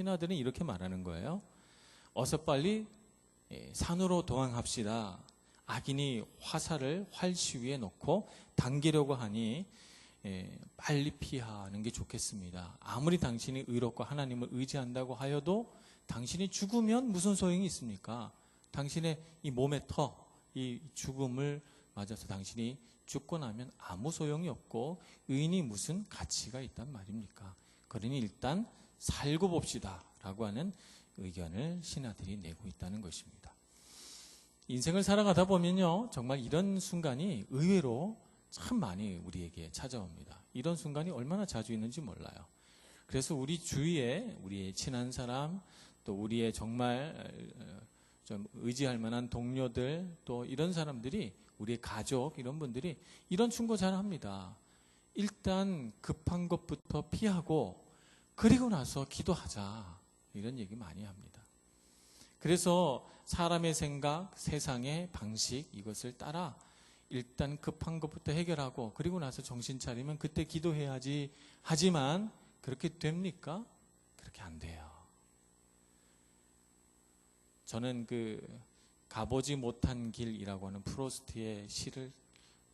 신하들은 이렇게 말하는 거예요. 어서 빨리 예, 산으로 도항합시다. 악인이 화살을 활시 위에 놓고 당기려고 하니 예, 빨리 피하는 게 좋겠습니다. 아무리 당신이 의롭고 하나님을 의지한다고 하여도 당신이 죽으면 무슨 소용이 있습니까? 당신의 이 몸의 터, 이 죽음을 맞아서 당신이 죽고 나면 아무 소용이 없고 의인이 무슨 가치가 있단 말입니까? 그러니 일단 살고 봅시다. 라고 하는 의견을 신하들이 내고 있다는 것입니다. 인생을 살아가다 보면요. 정말 이런 순간이 의외로 참 많이 우리에게 찾아옵니다. 이런 순간이 얼마나 자주 있는지 몰라요. 그래서 우리 주위에 우리의 친한 사람, 또 우리의 정말 어, 좀 의지할 만한 동료들, 또 이런 사람들이 우리의 가족, 이런 분들이 이런 충고 잘 합니다. 일단 급한 것부터 피하고 그리고 나서 기도하자. 이런 얘기 많이 합니다. 그래서 사람의 생각, 세상의 방식 이것을 따라 일단 급한 것부터 해결하고 그리고 나서 정신 차리면 그때 기도해야지 하지만 그렇게 됩니까? 그렇게 안 돼요. 저는 그 가보지 못한 길이라고 하는 프로스트의 시를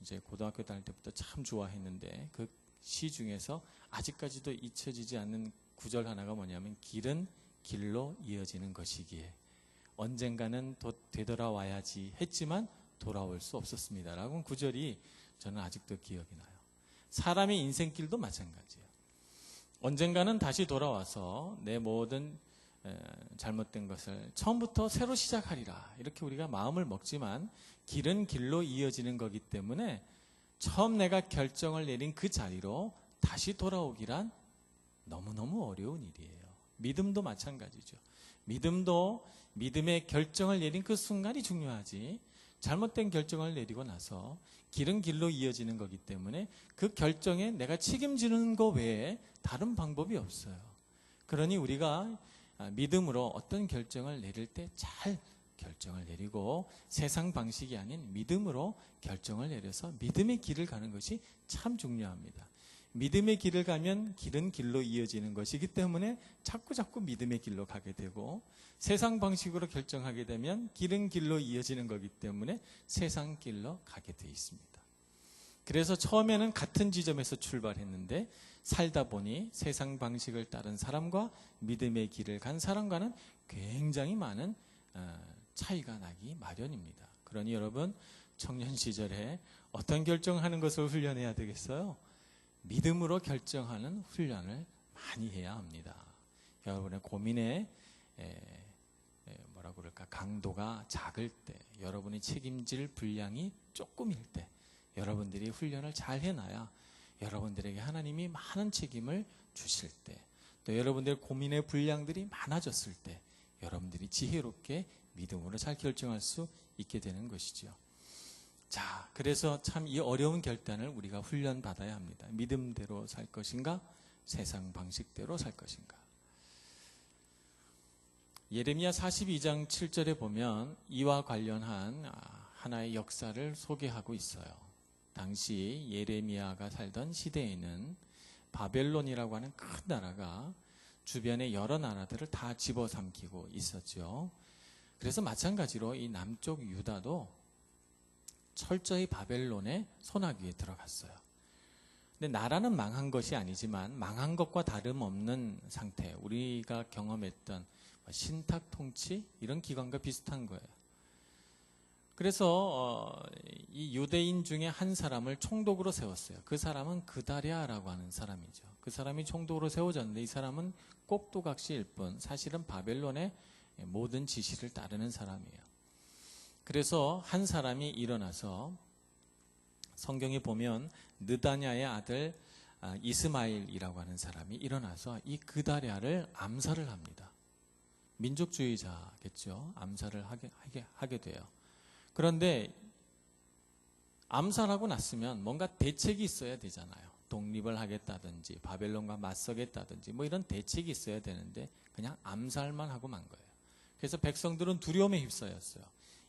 이제 고등학교 다닐 때부터 참 좋아했는데 그 시 중에서 아직까지도 잊혀지지 않는 구절 하나가 뭐냐면 길은 길로 이어지는 것이기에 언젠가는 도, 되돌아와야지 했지만 돌아올 수 없었습니다. 라고 구절이 저는 아직도 기억이 나요. 사람의 인생길도 마찬가지예요. 언젠가는 다시 돌아와서 내 모든 에, 잘못된 것을 처음부터 새로 시작하리라. 이렇게 우리가 마음을 먹지만 길은 길로 이어지는 거기 때문에 처음 내가 결정을 내린 그 자리로 다시 돌아오기란 너무너무 어려운 일이에요. 믿음도 마찬가지죠. 믿음도 믿음의 결정을 내린 그 순간이 중요하지. 잘못된 결정을 내리고 나서 길은 길로 이어지는 거기 때문에 그 결정에 내가 책임지는 것 외에 다른 방법이 없어요. 그러니 우리가 믿음으로 어떤 결정을 내릴 때 잘 결정을 내리고 세상 방식이 아닌 믿음으로 결정을 내려서 믿음의 길을 가는 것이 참 중요합니다. 믿음의 길을 가면 길은 길로 이어지는 것이기 때문에 자꾸 자꾸 믿음의 길로 가게 되고 세상 방식으로 결정하게 되면 길은 길로 이어지는 거기 때문에 세상 길로 가게 돼 있습니다. 그래서 처음에는 같은 지점에서 출발했는데 살다 보니 세상 방식을 따른 사람과 믿음의 길을 간 사람과는 굉장히 많은 어, 차이가 나기 마련입니다. 그러니 여러분 청년 시절에 어떤 결정하는 것을 훈련해야 되겠어요? 믿음으로 결정하는 훈련을 많이 해야 합니다. 여러분의 고민의 뭐라 그럴까 강도가 작을 때, 여러분이 책임질 분량이 조금일 때, 여러분들이 훈련을 잘 해놔야 여러분들에게 하나님이 많은 책임을 주실 때, 또 여러분들의 고민의 분량들이 많아졌을 때, 여러분들이 지혜롭게 믿음으로 잘 결정할 수 있게 되는 것이죠. 자, 그래서 참 이 어려운 결단을 우리가 훈련 받아야 합니다. 믿음대로 살 것인가? 세상 방식대로 살 것인가? 예레미야 42장 7절에 보면 이와 관련한 아, 하나의 역사를 소개하고 있어요. 당시 예레미야가 살던 시대에는 바벨론이라고 하는 큰 나라가 주변의 여러 나라들을 다 집어삼키고 있었죠. 그래서 마찬가지로 이 남쪽 유다도 철저히 바벨론의 손아귀에 들어갔어요. 근데 나라는 망한 것이 아니지만 망한 것과 다름없는 상태, 우리가 경험했던 신탁 통치 이런 기관과 비슷한 거예요. 그래서 어, 이 유대인 중에 한 사람을 총독으로 세웠어요. 그 사람은 그다리아라고 하는 사람이죠. 그 사람이 총독으로 세워졌는데 이 사람은 꼭두각시일 뿐 사실은 바벨론의 모든 지시를 따르는 사람이에요. 그래서 한 사람이 일어나서 성경에 보면 느다냐의 아들 아, 이스마일이라고 하는 사람이 일어나서 이 그다리아를 암살을 합니다. 민족주의자겠죠. 암살을 하게, 하게, 하게 돼요. 그런데 암살하고 났으면 뭔가 대책이 있어야 되잖아요. 독립을 하겠다든지 바벨론과 맞서겠다든지 뭐 이런 대책이 있어야 되는데 그냥 암살만 하고 만 거예요. 그래서 백성들은 두려움에 휩싸였어요.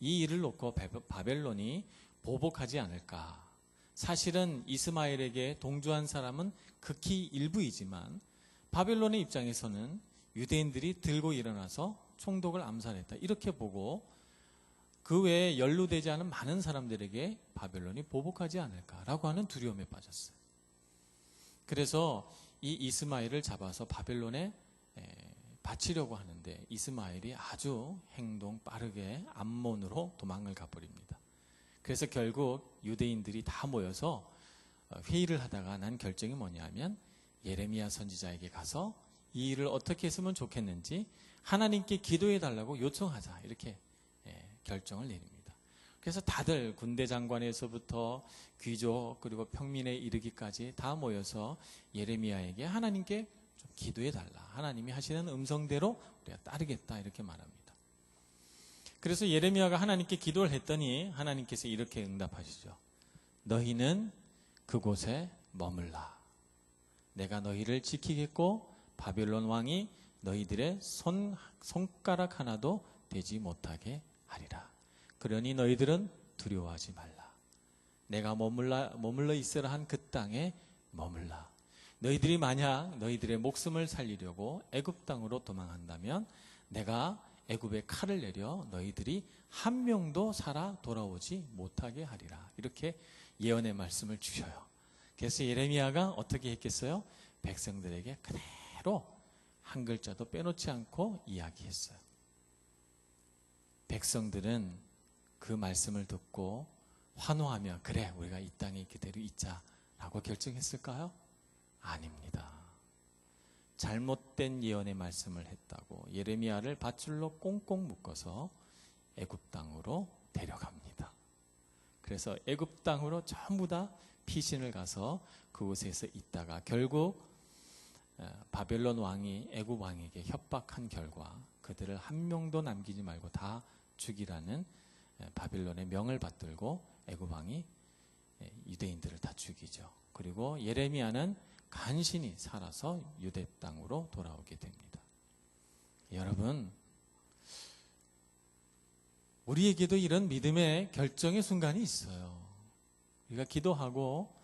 이 일을 놓고 바벨론이 보복하지 않을까. 사실은 이스마엘에게 동조한 사람은 극히 일부이지만 바벨론의 입장에서는 유대인들이 들고 일어나서 총독을 암살했다. 이렇게 보고 그 외에 연루되지 않은 많은 사람들에게 바벨론이 보복하지 않을까라고 하는 두려움에 빠졌어요. 그래서 이 이스마엘을 잡아서 바벨론에 에, 바치려고 하는데 이스마엘이 아주 행동 빠르게 암몬으로 도망을 가버립니다. 그래서 결국 유대인들이 다 모여서 어, 회의를 하다가 난 결정이 뭐냐면 예레미야 선지자에게 가서 이 일을 어떻게 했으면 좋겠는지 하나님께 기도해 달라고 요청하자 이렇게 예, 결정을 내립니다. 그래서 다들 군대 장관에서부터 귀족 그리고 평민에 이르기까지 다 모여서 예레미야에게 하나님께 좀 기도해 달라. 하나님이 하시는 음성대로 우리가 따르겠다 이렇게 말합니다. 그래서 예레미야가 하나님께 기도를 했더니 하나님께서 이렇게 응답하시죠. 너희는 그곳에 머물라. 내가 너희를 지키겠고 바벨론 왕이 너희들의 손 손가락 하나도 되지 못하게 하리라. 그러니 너희들은 두려워하지 말라. 내가 머물러 있으라 한 그 땅에 머물라. 너희들이 만약 너희들의 목숨을 살리려고 애굽 땅으로 도망한다면 내가 애굽에 칼을 내려 너희들이 한 명도 살아 돌아오지 못하게 하리라. 이렇게 예언의 말씀을 주셔요. 그래서 예레미야가 어떻게 했겠어요? 백성들에게 그대로 한 글자도 빼놓지 않고 이야기했어요. 백성들은 그 말씀을 듣고 환호하며 그래 우리가 이 땅에 그대로 있자라고 결정했을까요? 아닙니다. 잘못된 예언의 말씀을 했다고 예레미야를 밧줄로 꽁꽁 묶어서 애굽 땅으로 데려갑니다. 그래서 애굽 땅으로 전부 다 피신을 가서 그곳에서 있다가 결국 어, 바벨론 왕이 애굽 왕에게 협박한 결과 그들을 한 명도 남기지 말고 다 죽이라는 에, 바벨론의 명을 받들고 애굽 왕이 에, 유대인들을 다 죽이죠. 그리고 예레미야는 간신히 살아서 유대 땅으로 돌아오게 됩니다. 여러분, 우리에게도 이런 믿음의 결정의 순간이 있어요. 우리가 기도하고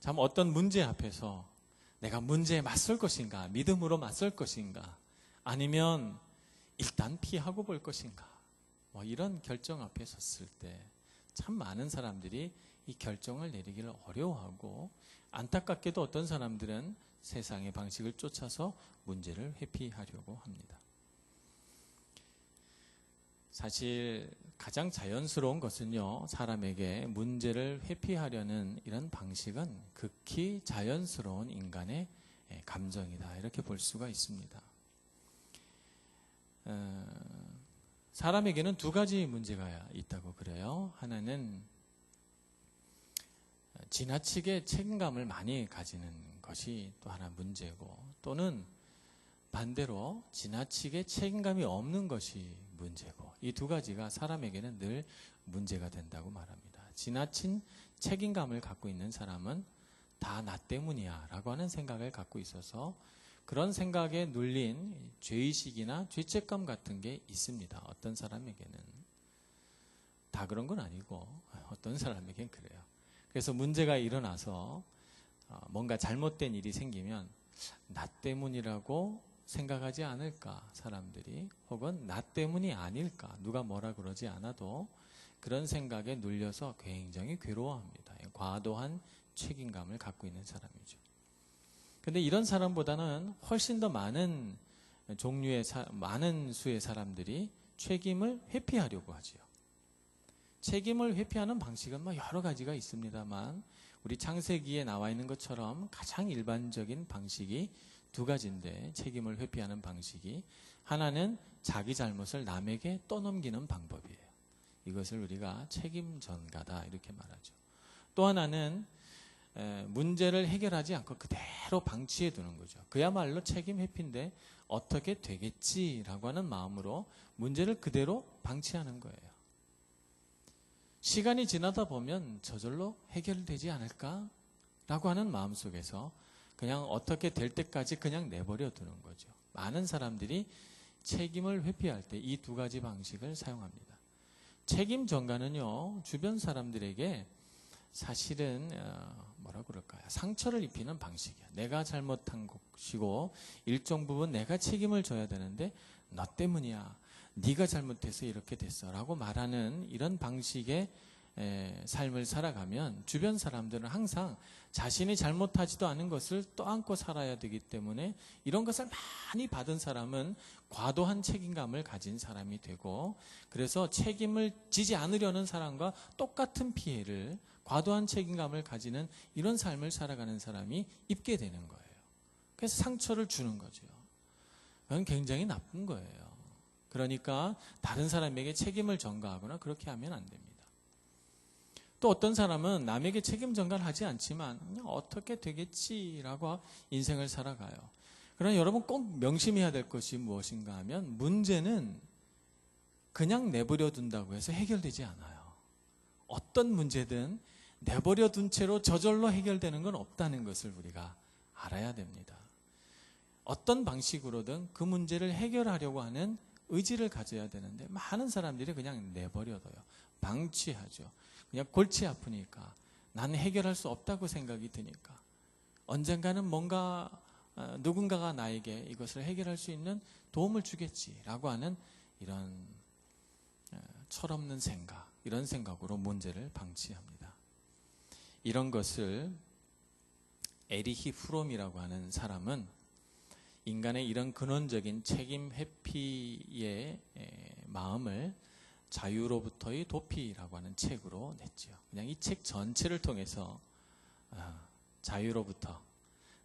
참 어떤 문제 앞에서 내가 문제에 맞설 것인가, 믿음으로 맞설 것인가, 아니면 일단 피하고 볼 것인가, 뭐 이런 결정 앞에 섰을 때 참 많은 사람들이 이 결정을 내리기를 어려워하고 안타깝게도 어떤 사람들은 세상의 방식을 쫓아서 문제를 회피하려고 합니다. 사실 가장 자연스러운 것은요, 사람에게 문제를 회피하려는 이런 방식은 극히 자연스러운 인간의 예, 감정이다. 이렇게 볼 수가 있습니다. 어, 사람에게는 두 가지 문제가 있다고 그래요. 하나는 지나치게 책임감을 많이 가지는 것이 또 하나 문제고 또는 반대로 지나치게 책임감이 없는 것이 문제고 이 두 가지가 사람에게는 늘 문제가 된다고 말합니다. 지나친 책임감을 갖고 있는 사람은 다 나 때문이야 라고 하는 생각을 갖고 있어서 그런 생각에 눌린 죄의식이나 죄책감 같은 게 있습니다. 어떤 사람에게는. 다 그런 건 아니고 어떤 사람에겐 그래요. 그래서 문제가 일어나서 어, 뭔가 잘못된 일이 생기면 나 때문이라고 생각하지 않을까 사람들이 혹은 나 때문이 아닐까 누가 뭐라 그러지 않아도 그런 생각에 눌려서 굉장히 괴로워합니다. 과도한 책임감을 갖고 있는 사람이죠. 근데 이런 사람보다는 훨씬 더 많은 종류의 사, 많은 수의 사람들이 책임을 회피하려고 하지요. 책임을 회피하는 방식은 뭐 여러 가지가 있습니다만 우리 창세기에 나와 있는 것처럼 가장 일반적인 방식이 두 가지인데 책임을 회피하는 방식이 하나는 자기 잘못을 남에게 떠넘기는 방법이에요. 이것을 우리가 책임 전가다 이렇게 말하죠. 또 하나는 문제를 해결하지 않고 그대로 방치해 두는 거죠. 그야말로 책임 회피인데 어떻게 되겠지라고 하는 마음으로 문제를 그대로 방치하는 거예요. 시간이 지나다 보면 저절로 해결되지 않을까 라고 하는 마음 속에서 그냥 어떻게 될 때까지 그냥 내버려 두는 거죠. 많은 사람들이 책임을 회피할 때 이 두 가지 방식을 사용합니다. 책임 전가는요, 주변 사람들에게 사실은 어, 뭐라 그럴까요? 상처를 입히는 방식이야. 내가 잘못한 것이고 일정 부분 내가 책임을 져야 되는데 너 때문이야. 네가 잘못해서 이렇게 됐어라고 말하는 이런 방식의 에, 삶을 살아가면 주변 사람들은 항상 자신이 잘못하지도 않은 것을 떠안고 살아야 되기 때문에 이런 것을 많이 받은 사람은 과도한 책임감을 가진 사람이 되고 그래서 책임을 지지 않으려는 사람과 똑같은 피해를 과도한 책임감을 가지는 이런 삶을 살아가는 사람이 입게 되는 거예요. 그래서 상처를 주는 거죠. 그건 굉장히 나쁜 거예요. 그러니까 다른 사람에게 책임을 전가하거나 그렇게 하면 안 됩니다. 또 어떤 사람은 남에게 책임 전가를 하지 않지만 어떻게 되겠지라고 인생을 살아가요. 그러나 여러분 꼭 명심해야 될 것이 무엇인가 하면 문제는 그냥 내버려 둔다고 해서 해결되지 않아요. 어떤 문제든 내버려 둔 채로 저절로 해결되는 건 없다는 것을 우리가 알아야 됩니다. 어떤 방식으로든 그 문제를 해결하려고 하는 의지를 가져야 되는데 많은 사람들이 그냥 내버려둬요. 방치하죠. 그냥 골치 아프니까 나는 해결할 수 없다고 생각이 드니까 언젠가는 뭔가 어, 누군가가 나에게 이것을 해결할 수 있는 도움을 주겠지라고 하는 이런 어, 철없는 생각, 이런 생각으로 문제를 방치합니다. 이런 것을 에리히 프롬이라고 하는 사람은 인간의 이런 근원적인 책임 회피의 에, 마음을 자유로부터의 도피라고 하는 책으로 냈지요. 그냥 이 책 전체를 통해서 아, 자유로부터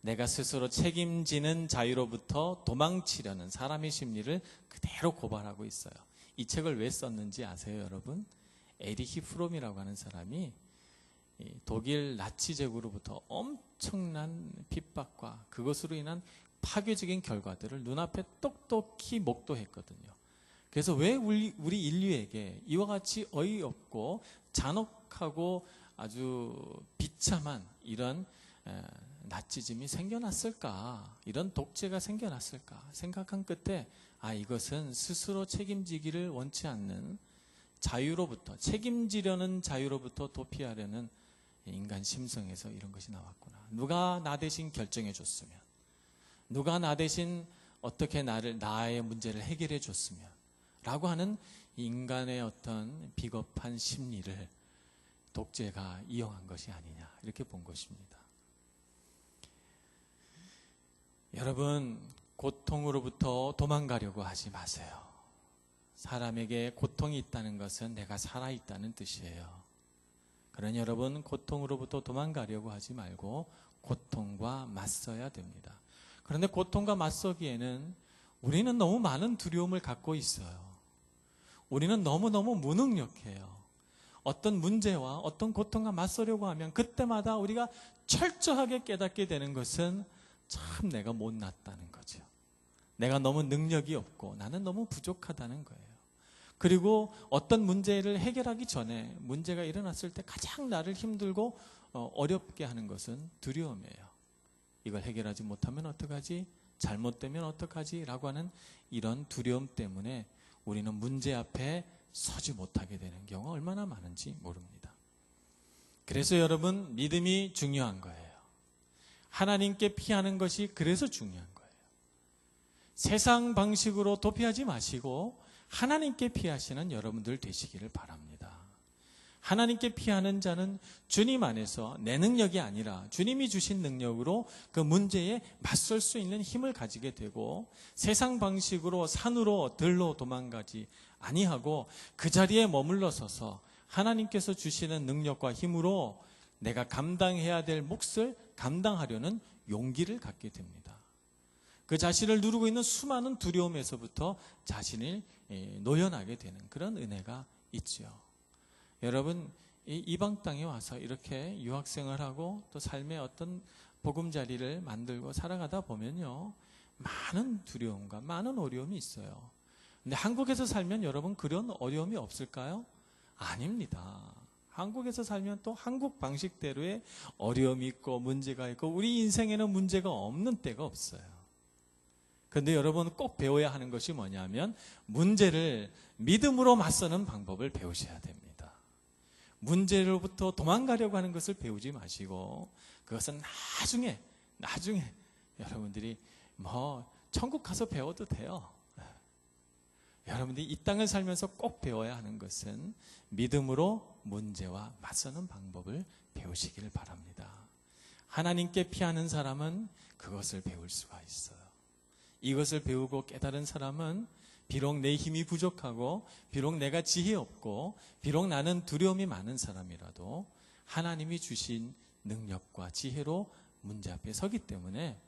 내가 스스로 책임지는 자유로부터 도망치려는 사람의 심리를 그대로 고발하고 있어요. 이 책을 왜 썼는지 아세요, 여러분? 에리히 프롬이라고 하는 사람이 이 독일 나치 제국으로부터 엄청난 핍박과 그것으로 인한 파괴적인 결과들을 눈앞에 똑똑히 목도했거든요. 그래서 왜 우리, 우리 인류에게 이와 같이 어이없고 잔혹하고 아주 비참한 이런 에, 나치즘이 생겨났을까? 이런 독재가 생겨났을까? 생각한 끝에 아 이것은 스스로 책임지기를 원치 않는 자유로부터 책임지려는 자유로부터 도피하려는 인간 심성에서 이런 것이 나왔구나. 누가 나 대신 결정해 줬으면, 누가 나 대신 어떻게 나를 나의 문제를 해결해 줬으면, 라고 하는 인간의 어떤 비겁한 심리를 독재가 이용한 것이 아니냐 이렇게 본 것입니다. 여러분 고통으로부터 도망가려고 하지 마세요. 사람에게 고통이 있다는 것은 내가 살아 있다는 뜻이에요. 그러니 여러분 고통으로부터 도망가려고 하지 말고 고통과 맞서야 됩니다. 그런데 고통과 맞서기에는 우리는 너무 많은 두려움을 갖고 있어요. 우리는 너무너무 무능력해요. 어떤 문제와 어떤 고통과 맞서려고 하면 그때마다 우리가 철저하게 깨닫게 되는 것은 참 내가 못났다는 거죠. 내가 너무 능력이 없고 나는 너무 부족하다는 거예요. 그리고 어떤 문제를 해결하기 전에 문제가 일어났을 때 가장 나를 힘들고 어, 어렵게 하는 것은 두려움이에요. 이걸 해결하지 못하면 어떡하지? 잘못되면 어떡하지? 라고 하는 이런 두려움 때문에 우리는 문제 앞에 서지 못하게 되는 경우가 얼마나 많은지 모릅니다. 그래서 여러분, 믿음이 중요한 거예요. 하나님께 피하는 것이 그래서 중요한 거예요. 세상 방식으로 도피하지 마시고 하나님께 피하시는 여러분들 되시기를 바랍니다. 하나님께 피하는 자는 주님 안에서 내 능력이 아니라 주님이 주신 능력으로 그 문제에 맞설 수 있는 힘을 가지게 되고 세상 방식으로 산으로 들로 도망가지 아니하고 그 자리에 머물러 서서 하나님께서 주시는 능력과 힘으로 내가 감당해야 될 몫을 감당하려는 용기를 갖게 됩니다. 그 자신을 누르고 있는 수많은 두려움에서부터 자신을 예, 노연하게 되는 그런 은혜가 있죠. 여러분 이 이방 땅에 와서 이렇게 유학생을 하고 또 삶의 어떤 보금자리를 만들고 살아가다 보면요 많은 두려움과 많은 어려움이 있어요. 근데 한국에서 살면 여러분 그런 어려움이 없을까요? 아닙니다. 한국에서 살면 또 한국 방식대로의 어려움이 있고 문제가 있고 우리 인생에는 문제가 없는 때가 없어요. 그런데 여러분 꼭 배워야 하는 것이 뭐냐면 문제를 믿음으로 맞서는 방법을 배우셔야 됩니다. 문제로부터 도망가려고 하는 것을 배우지 마시고 그것은 나중에 나중에 여러분들이 뭐 천국 가서 배워도 돼요. 여러분들이 이 땅을 살면서 꼭 배워야 하는 것은 믿음으로 문제와 맞서는 방법을 배우시기를 바랍니다. 하나님께 피하는 사람은 그것을 배울 수가 있어요. 이것을 배우고 깨달은 사람은 비록 내 힘이 부족하고 비록 내가 지혜 없고 비록 나는 두려움이 많은 사람이라도 하나님이 주신 능력과 지혜로 문제 앞에 서기 때문에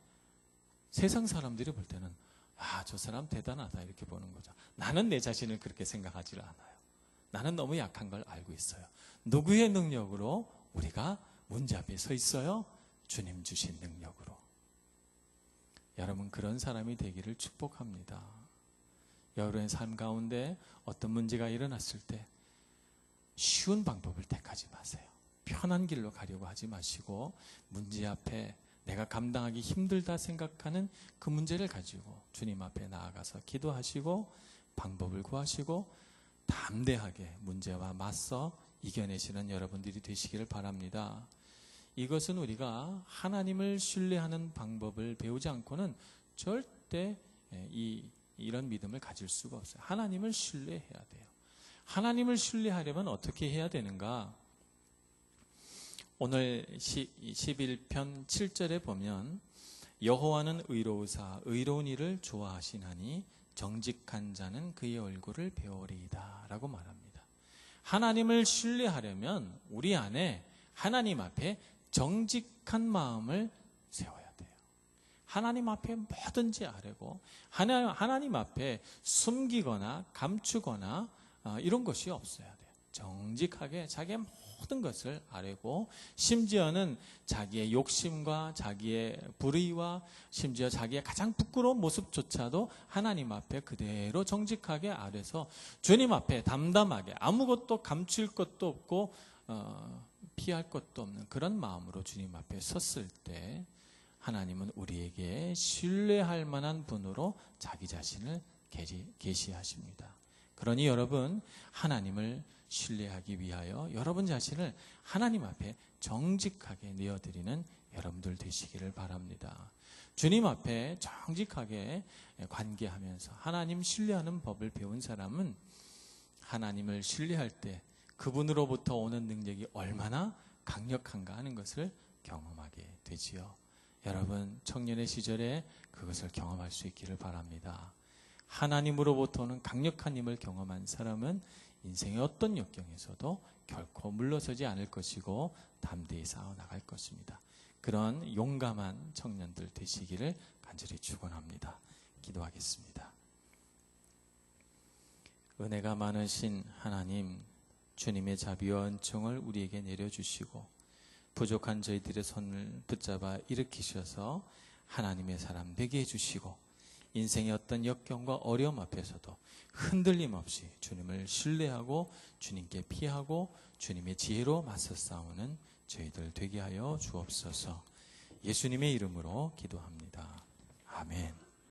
세상 사람들이 볼 때는 아, 저 사람 대단하다 이렇게 보는 거죠. 나는 내 자신을 그렇게 생각하지 않아요. 나는 너무 약한 걸 알고 있어요. 누구의 능력으로 우리가 문제 앞에 서 있어요? 주님 주신 능력으로. 여러분 그런 사람이 되기를 축복합니다. 여러분의 삶 가운데 어떤 문제가 일어났을 때 쉬운 방법을 택하지 마세요. 편한 길로 가려고 하지 마시고 문제 앞에 내가 감당하기 힘들다 생각하는 그 문제를 가지고 주님 앞에 나아가서 기도하시고 방법을 구하시고 담대하게 문제와 맞서 이겨내시는 여러분들이 되시기를 바랍니다. 이것은 우리가 하나님을 신뢰하는 방법을 배우지 않고는 절대 이, 이런 믿음을 가질 수가 없어요. 하나님을 신뢰해야 돼요. 하나님을 신뢰하려면 어떻게 해야 되는가? 오늘 11편 7절에 보면 여호와는 의로우사 의로운 일을 좋아하시나니 정직한 자는 그의 얼굴을 배우리이다 라고 말합니다. 하나님을 신뢰하려면 우리 안에 하나님 앞에 정직한 마음을 세워야 돼요. 하나님 앞에 뭐든지 아뢰고 하나님 앞에 숨기거나 감추거나 어, 이런 것이 없어야 돼요. 정직하게 자기의 모든 것을 아뢰고 심지어는 자기의 욕심과 자기의 불의와 심지어 자기의 가장 부끄러운 모습조차도 하나님 앞에 그대로 정직하게 아뢰서 주님 앞에 담담하게 아무것도 감출 것도 없고 어, 피할 것도 없는 그런 마음으로 주님 앞에 섰을 때 하나님은 우리에게 신뢰할 만한 분으로 자기 자신을 계시하십니다. 그러니 여러분 하나님을 신뢰하기 위하여 여러분 자신을 하나님 앞에 정직하게 내어드리는 여러분들 되시기를 바랍니다. 주님 앞에 정직하게 관계하면서 하나님 신뢰하는 법을 배운 사람은 하나님을 신뢰할 때 그분으로부터 오는 능력이 얼마나 강력한가 하는 것을 경험하게 되지요. 여러분 청년의 시절에 그것을 경험할 수 있기를 바랍니다. 하나님으로부터 오는 강력한 힘을 경험한 사람은 인생의 어떤 역경에서도 결코 물러서지 않을 것이고 담대히 싸워 나갈 것입니다. 그런 용감한 청년들 되시기를 간절히 축원합니다. 기도하겠습니다. 은혜가 많으신 하나님 주님의 자비와 은총을 우리에게 내려주시고 부족한 저희들의 손을 붙잡아 일으키셔서 하나님의 사람 되게 해주시고 인생의 어떤 역경과 어려움 앞에서도 흔들림 없이 주님을 신뢰하고 주님께 피하고 주님의 지혜로 맞서 싸우는 저희들 되게 하여 주옵소서 예수님의 이름으로 기도합니다. 아멘.